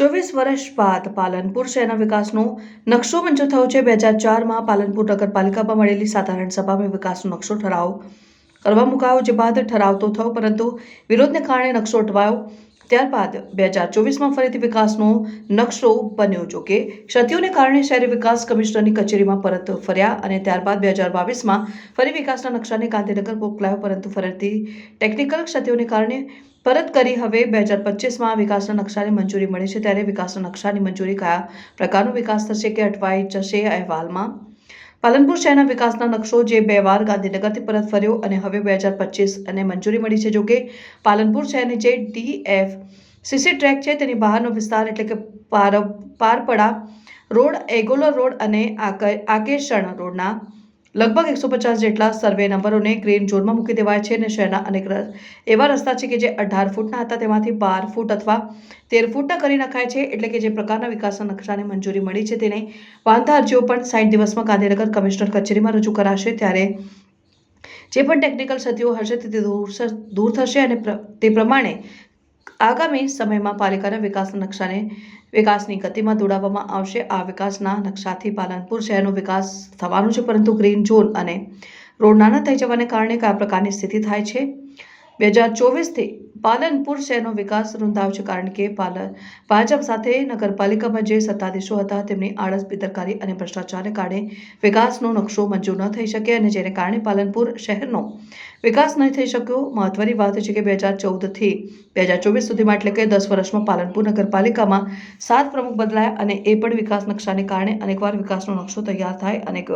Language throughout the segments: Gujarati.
ચોવીસ વર્ષ બાદ પાલનપુર શહેરના વિકાસનો નકશો મંજૂર થયો છે. બે હજાર ચારમાં પાલનપુર નગરપાલિકામાં મળેલી સાધારણ સભામાં વિકાસનો નકશો ઠરાવ કરવા મુકાયો, જે બાદ ઠરાવ તો થયો, પરંતુ વિરોધને કારણે નકશો અટવાયો. ત્યારબાદ બે હજાર ચોવીસમાં ફરીથી વિકાસનો નકશો બન્યો, જો કે ક્ષતિઓને કારણે શહેરી વિકાસ કમિશનરની કચેરીમાં પરત ફર્યા અને ત્યારબાદ બે હજાર બાવીસમાં ફરી વિકાસના નકશાને ગાંધીનગર મોકલાયો, પરંતુ ફરીથી ટેકનિકલ ક્ષતિઓને કારણે પરત કરી હવે બે હજાર પચીસમાં વિકાસના નકશાની મંજૂરી મળી છે. ત્યારે વિકાસના નકશાની મંજૂરી કયા પ્રકારનો વિકાસ થશે કે અટવાઈ જશે અહેવાલમાં. પાલનપુર શહેરના વિકાસના નકશો જે બે વાર ગાંધીનગરથી પરત ફર્યો અને હવે બે હજાર પચીસ અને મંજૂરી મળી છે. જોકે પાલનપુર શહેરની જે ડીએફ સીસી ટ્રેક છે તેની બહારનો વિસ્તાર એટલે કે પાર, પારપડા રોડ એગોલો રોડ અને આકે, આકેશણ રોડના લગભગ એકસો પચાસ જેટલા સર્વે નંબરોને ગ્રીન ઝોનમાં મૂકી દેવાય છે અને શહેરના અનેક એવા રસ્તા છે કે જે અઢાર ફૂટના હતા, તેમાંથી બાર ફૂટ અથવા તેર ફૂટના કરી નખાય છે, એટલે કે જે પ્રકારના વિકાસના નકશાને મંજૂરી મળી છે તેને વાંધા અરજીઓ પણ સાઠ દિવસમાં ગાંધીનગર કમિશનર કચેરીમાં રજૂ કરાશે. ત્યારે જે પણ ટેકનિકલ ક્ષતિઓ હશે, તે દૂર દૂર થશે અને તે પ્રમાણે આગામી સમયમાં પાલિકાના વિકાસના નકશાને, વિકાસની ગતિમાં દોડાવવામાં આવશે. આ વિકાસના નકશાથી પાલનપુર શહેરનો વિકાસ થવાનો છે, પરંતુ ગ્રીન ઝોન અને રોડ નાના થઈ જવાને કારણે કયા પ્રકારની સ્થિતિ થાય છે? બે હજાર ચોવીસથી પાલનપુર શહેરનો વિકાસ રૂંધાયો કારણ કે પાલન ભાજપ સાથે નગરપાલિકામાં જે સત્તાધીશો હતા, તેમની આળસ, બેદરકારી અને ભ્રષ્ટાચારને કારણે વિકાસનો નકશો મંજૂર ન થઈ શકે અને જેને કારણે પાલનપુર શહેરનો વિકાસ નહીં થઈ શક્યો, મહત્વની વાત છે કે બે હજાર ચૌદથી બે હજાર ચોવીસ સુધીમાં એટલે કે દસ વર્ષમાં પાલનપુર નગરપાલિકામાં સાત પ્રમુખ બદલાયા અને એ પણ વિકાસ નકશાને કારણે અનેકવાર વિકાસનો નકશો તૈયાર થાય અનેક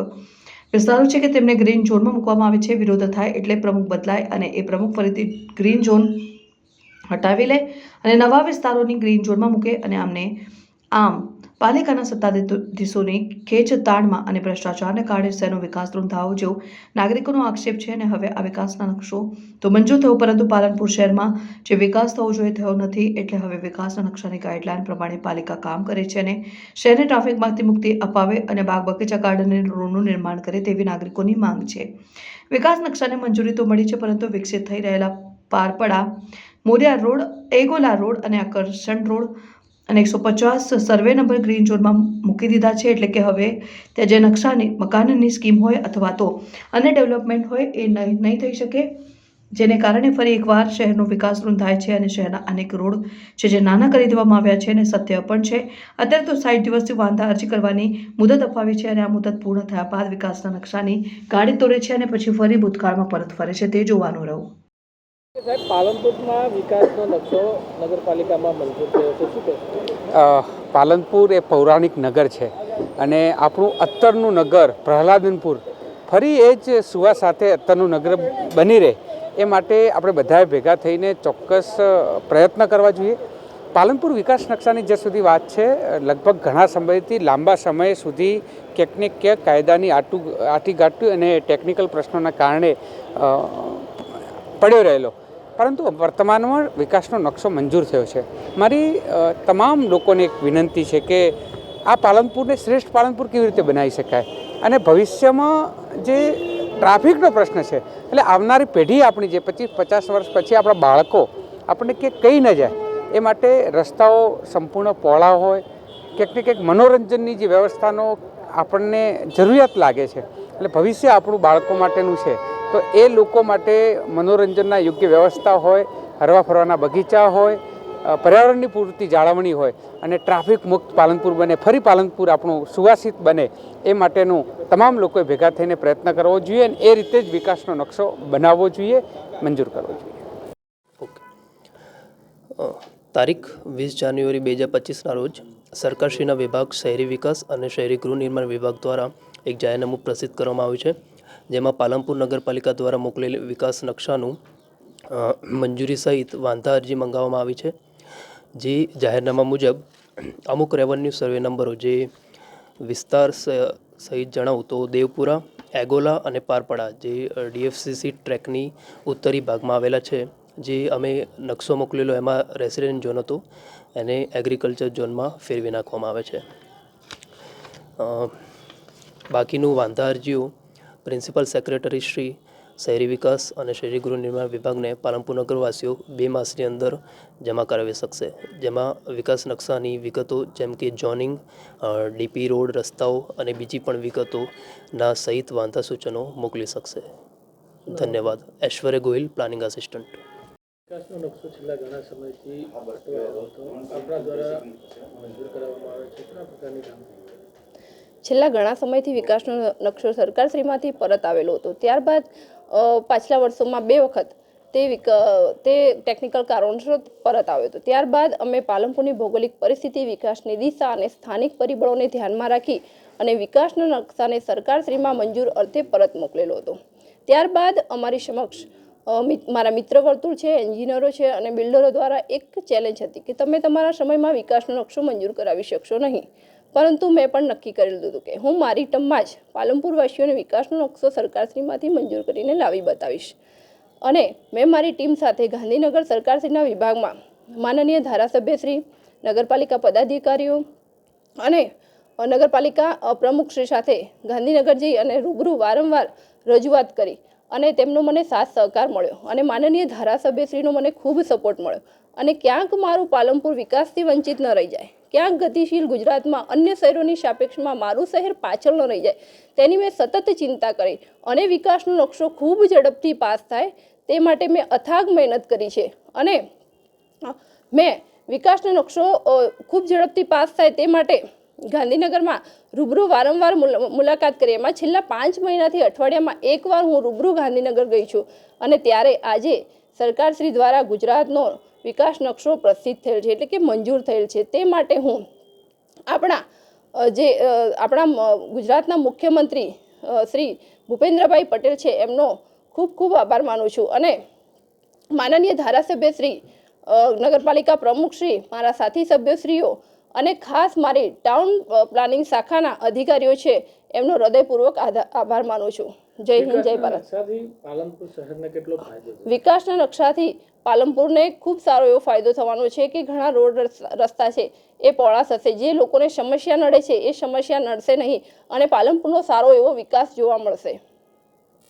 વિસ્તારો છે કે તેમને ગ્રીન ઝોનમાં મૂકવામાં આવે છે, વિરોધ થાય એટલે પ્રમુખ બદલાય અને એ પ્રમુખ ફરીથી ગ્રીન ઝોન હટાવી લે અને નવા વિસ્તારોની ગ્રીન ઝોનમાં મૂકે અને આમને આમ પાલિકાના સત્તાધીશોની ખેંચતાણમાં અને ભ્રષ્ટાચારને કારણે શહેરનો વિકાસ રૂંધાવો જેવો નાગરિકોનો આક્ષેપ છે અને હવે આ વિકાસના નકશો તો મંજૂર થયો, પરંતુ પાલનપુર શહેરમાં જે વિકાસ થવો જોઈએ થયો નથી, એટલે હવે વિકાસના નકશાની ગાઈડલાઈન પ્રમાણે પાલિકા કામ કરે છે અને શહેરને ટ્રાફિકમાંથી મુક્તિ અપાવે અને બાગ બગીચા ગાર્ડન રોડનું નિર્માણ કરે તેવી નાગરિકોની માંગ છે. વિકાસ નકશાને મંજૂરી તો મળી છે, પરંતુ વિકસિત થઈ રહેલા પારપડા, મોરિયા રોડ, એગોલા રોડ અને આકર્ષણ રોડ અને એકસો પચાસ સર્વે નંબર ગ્રીન ઝોનમાં મૂકી દીધા છે, એટલે કે હવે ત્યાં જે નકશાની, મકાનની સ્કીમ હોય અથવા તો અન્ય ડેવલપમેન્ટ હોય એ નહીં નહીં થઈ શકે, જેને કારણે ફરી એકવાર શહેરનો વિકાસ રૂંધાય છે અને શહેરના અનેક રોડ છે જે નાના કરી દેવામાં આવ્યા છે અને સત્ય પણ છે. અત્યારે તો સાઠ દિવસથી વાંધા અરજી કરવાની મુદત અપાવી છે અને આ મુદત પૂર્ણ થયા બાદ વિકાસના નકશાની ગાડી તોડે છે અને પછી ફરી ભૂતકાળમાં પરત ફરે છે. તે જોવાનું રહ્યું સાહેબ પાલનપુરમાં વિકાસનો નકશો નગરપાલિકામાં પાલનપુર એ પૌરાણિક નગર છે અને આપણું અત્તરનું નગર પ્રહલાદનપુર ફરી એ જ સુવા સાથે અત્તરનું નગર બની રહે એ માટે આપણે બધાએ ભેગા થઈને ચોક્કસ પ્રયત્ન કરવા જોઈએ. પાલનપુર વિકાસ નકશાની જ્યાં સુધી વાત છે, લગભગ ઘણા સમયથી લાંબા સમય સુધી ક્યાંક ને ક્યાંક કાયદાની આટું આટીઘાટું અને ટેકનિકલ પ્રશ્નોના કારણે પડ્યો રહેલો. પરંતુ વર્તમાનમાં વિકાસનો નકશો મંજૂર થયો છે. મારી તમામ લોકોને એક વિનંતી છે કે આ પાલનપુરને શ્રેષ્ઠ પાલનપુર કેવી રીતે બનાવી શકાય? અને ભવિષ્યમાં જે ટ્રાફિકનો પ્રશ્ન છે, એટલે આવનારી પેઢી આપણી જે પચીસ, પચાસ વર્ષ પછી આપણા બાળકો આપણને કે કહી ન જાય, એ માટે રસ્તાઓ સંપૂર્ણ પહોળા હોય, ક્યાંક ને ક્યાંક મનોરંજનની જે વ્યવસ્થાનો આપણને જરૂરિયાત લાગે છે. એટલે ભવિષ્ય આપણું બાળકો માટેનું છે. તો એ લોકો માટે મનોરંજનના યોગ્ય વ્યવસ્થા હોય, હરવા ફરવાના બગીચા હોય પર્યાવરણની પૂરતી જાળવણી હોય અને ટ્રાફિક મુક્ત પાલનપુર બને, ફરી પાલનપુર આપણું સુવાસિત બને, એ માટેનું તમામ લોકોએ ભેગા થઈને પ્રયત્ન કરવો જોઈએ અને એ રીતે જ વિકાસનો નકશો બનાવવો જોઈએ, મંજૂર કરવો જોઈએ. ઓકે. તારીખ વીસ જાન્યુઆરી બે હજાર પચીસના રોજ સરકારશ્રીના વિભાગ શહેરી વિકાસ અને શહેરી ગૃહ નિર્માણ વિભાગ દ્વારા એક જાહેરનામું પ્રસિદ્ધ કરવામાં આવ્યું છે. જેમાં પાલનપુર નગરપાલિકા દ્વારા મોકલેલી વિકાસ નકશાનું મંજૂરી સહિત વાંધા અરજી મંગાવવામાં આવી છે. જે જાહેરનામા મુજબ, અમુક રેવન્યુ સર્વે નંબરો જે વિસ્તાર સહિત જણાવું તો દેવપુરા, એગોલા અને પારપડા જે ડીએફસીસી ટ્રેકની ઉત્તરી ભાગમાં આવેલા છે. જે અમે નકશો મોકલેલો એમાં રેસિડેન્ટ ઝોન હતો. એને એગ્રીકલ્ચર ઝોનમાં ફેરવી નાખવામાં આવે છે. બાકીનું વાંધા અરજીઓ પ્રિન્સિપલ સેક્રેટરી શ્રી શહેરી વિકાસ અને શહેરી ગૃહ નિર્માણ વિભાગને પાલનપુર નગરવાસીઓ બે માસની અંદર જમા કરાવી શકશે. જેમાં વિકાસ નકશાની વિગતો જેમ કે જોનિંગ ડીપી રોડ, રસ્તાઓ અને બીજી પણ વિગતોના સહિત વાંધા સૂચનો મોકલી શકશે. ધન્યવાદ. Aishwarya Gohil, planning assistant. વિકાસનો નકશો છેલ્લા ઘણા સમયથી આપણા દ્વારા મંજૂર કરવામાં આવે છે. પ્રકારની કામગીરી? છેલ્લા ઘણા સમયથી વિકાસનો નકશો સરકારશ્રીમાંથી પરત આવેલો હતો. ત્યારબાદ પાછલા વર્ષોમાં બે વખત તે વિક, તે ટેકનિકલ કારણોસર પરત આવ્યો હતો. ત્યારબાદ અમે પાલનપુરની ભૌગોલિક પરિસ્થિતિ, વિકાસની દિશા અને સ્થાનિક પરિબળોને ધ્યાનમાં રાખી અને વિકાસના નકશાને સરકારશ્રીમાં મંજૂર અર્થે પરત મોકલેલો હતો. ત્યારબાદ અમારી સમક્ષ મારા મિત્ર વર્તુળ છે, એન્જિનિયરો છે અને બિલ્ડરો દ્વારા એક ચેલેન્જ હતી કે તમે તમારા સમયમાં વિકાસનો નકશો મંજૂર કરાવી શકશો નહીં. પરંતુ મેં પણ નક્કી કરી લીધું કે હું મારી ટમમાં જ પાલનપુરવાસીઓને વિકાસનો નકશો સરકારશ્રીમાંથી મંજૂર કરીને લાવી બતાવીશ. અને મેં મારી ટીમ સાથે ગાંધીનગર સરકારશ્રીના વિભાગમાં માનનીય ધારાસભ્યશ્રી નગરપાલિકા પદાધિકારીઓ અને નગરપાલિકા પ્રમુખશ્રી સાથે ગાંધીનગર જઈ અને રૂબરૂ વારંવાર રજૂઆત કરી અને તેમનો મને સાથ સહકાર મળ્યો અને માનનીય ધારાસભ્યશ્રીનો મને ખૂબ સપોર્ટ મળ્યો. અને ક્યાંક મારું પાલનપુર વિકાસથી વંચિત ન રહી જાય. ક્યાંક ગતિશીલ ગુજરાતમાં અન્ય શહેરોની સાપેક્ષમાં મારું શહેર પાછળ ન રહી જાય. તેની મેં સતત ચિંતા કરી. અને વિકાસનો નકશો ખૂબ ઝડપથી પાસ થાય તે માટે મેં અથાગ મહેનત કરી છે. અને મેં વિકાસનો નકશો ખૂબ ઝડપથી પાસ થાય તે માટે ગાંધીનગરમાં રૂબરૂ વારંવાર મુલા- મુલાકાત કરી. એમાં છેલ્લા પાંચ મહિનાથી અઠવાડિયામાં એકવાર હું રૂબરૂ ગાંધીનગર ગઈ છું. અને ત્યારે આજે સરકારશ્રી દ્વારા ગુજરાતનો વિકાસ નકશો પ્રસિદ્ધ થયેલ છે એટલે કે મંજૂર થયેલ છે. તે માટે હું આપણા જે આપણા ગુજરાતના મુખ્યમંત્રી શ્રી ભૂપેન્દ્રભાઈ પટેલ છે એમનો ખૂબ ખૂબ આભાર માનું છું. અને માનનીય ધારાસભ્ય શ્રી નગરપાલિકા પ્રમુખ શ્રી, મારા સાથી સભ્યશ્રીઓ અને ખાસ મારી ટાઉન પ્લાનિંગ શાખાના અધિકારીઓ છે એમનો હૃદયપૂર્વક આભાર માનું છું. જય હિન્દ જય ભારત. વિકાસના નકશાથી પાલનપુરને ખૂબ સારો એવો ફાયદો થવાનો છે કે ઘણા રોડ રસ્તા- રસ્તા છે એ પહોળા થશે. જે લોકોને સમસ્યા નડે છે એ સમસ્યા નડશે નહીં અને પાલનપુરનો સારો એવો વિકાસ જોવા મળશે.